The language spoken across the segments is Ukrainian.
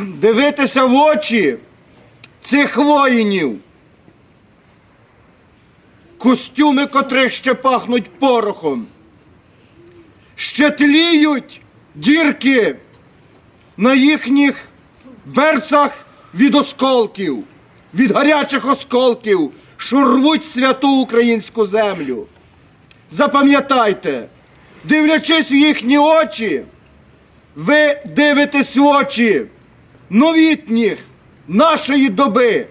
дивитися в очі цих воїнів, костюми котрих ще пахнуть порохом, ще тліють дірки на їхніх берцах від осколків, від гарячих осколків, що рвуть святу українську землю. Запам'ятайте, дивлячись в їхні очі, ви дивитесь в очі новітніх нашої доби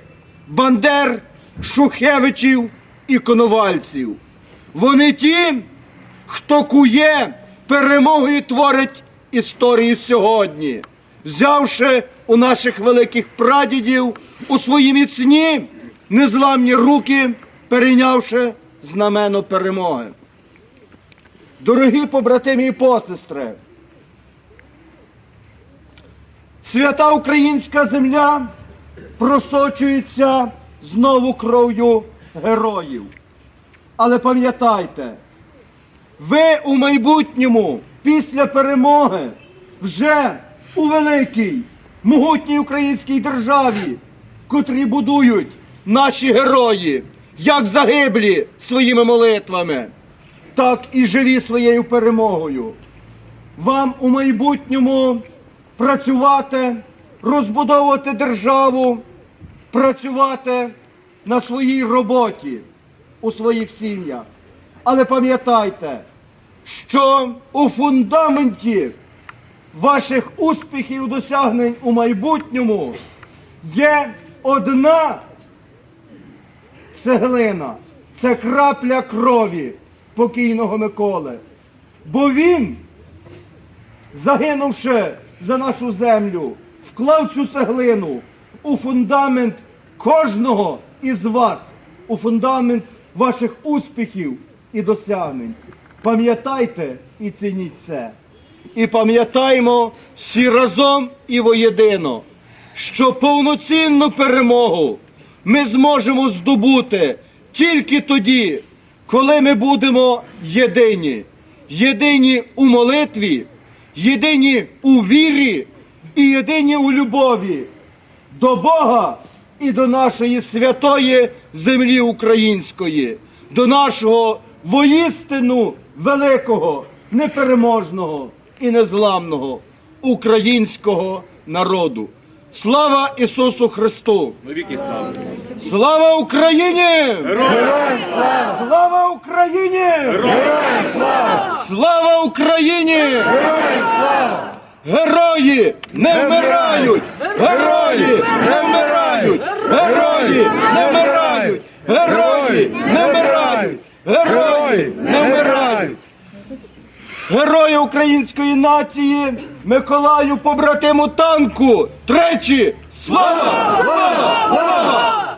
Бандер, Шухевичів і Коновальців. Вони ті, хто кує перемогу і творить історію сьогодні, взявши у наших великих прадідів у свої міцні незламні руки, перейнявши знамено перемоги. Дорогі побратимі і посестри, свята українська земля просочується знову кров'ю героїв. Але пам'ятайте, ви у майбутньому, після перемоги, вже у великій, могутній українській державі, котрі будують наші герої, як загиблі своїми молитвами, так і живі своєю перемогою. Вам у майбутньому працювати, розбудовувати державу, працювати на своїй роботі у своїх сім'ях. Але пам'ятайте, що у фундаменті ваших успіхів і досягнень у майбутньому є одна цеглина, це крапля крові покійного Миколи. Бо він, загинувши за нашу землю, вклав цю цеглину у фундамент кожного із вас, у фундамент ваших успіхів і досягнень. Пам'ятайте і цініть це. І пам'ятаймо всі разом і воєдино, що повноцінну перемогу ми зможемо здобути тільки тоді, коли ми будемо єдині, єдині у молитві, єдині у вірі і єдині у любові до Бога і до нашої святої землі української, до нашого воїстину великого, непереможного і незламного українського народу. Слава Ісусу Христу! Слава. Слава Україні! Героям слава! Слава Україні! Героям! Слава Україні! Герої не вмирають! Герої не вмирають! Герої не вмирають! Герої не вмирають! Герої не вмирають! Герої української нації Миколаю побратиму танку! Тричі! Слава! Слава! Слава!